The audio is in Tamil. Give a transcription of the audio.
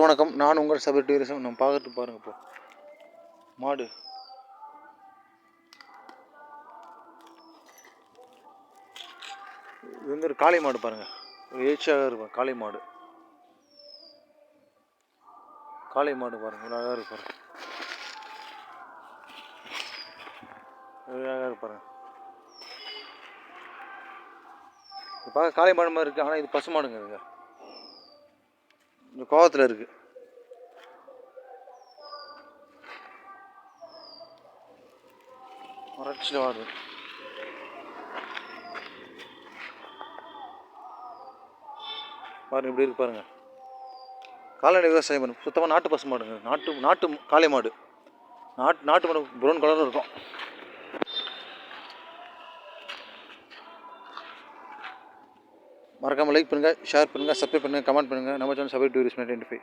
வணக்கம். நான் உங்கள் சபர் டூரிசம். நம்ம பார்க்கறது பாருங்க இப்போ மாடு. இது வந்து ஒரு காளை மாடு பாருங்க. ஒரு ஏச்சியாக இருக்கும் காளை மாடு. காளை மாடு பாருங்க. ஒரு அழகாக இருக்கு பாருங்க. அழகாக இருப்பாருங்க இது பார்க்க காளை மாடு மாதிரி இருக்குது ஆனால் இது பசு மாடுங்க இருக்குது இந்த கோவத்தில் இருக்கு. வறட்சியில் வருது பாருங்க இப்படி இருக்கு பாருங்க. கால்நடை விவசாயம் பண்ணு. சுத்தமாக நாட்டு பசு மாடுங்க. நாட்டு நாட்டு காளை மாடு. நாட்டு நாட்டு மாடு ப்ரௌன் கலரும் இருக்கும். மறக்காமல் லைக் பண்ணுங்கள் ஷேர் பண்ணுங்கள் சப்ஸ்கிரைப் பண்ணுங்கள் கமெண்ட் பண்ணுங்கள் நம்ம சேனல் சப்ஸ்கிரைப் டூரிஸ்ட் ஐடென்டிஃபை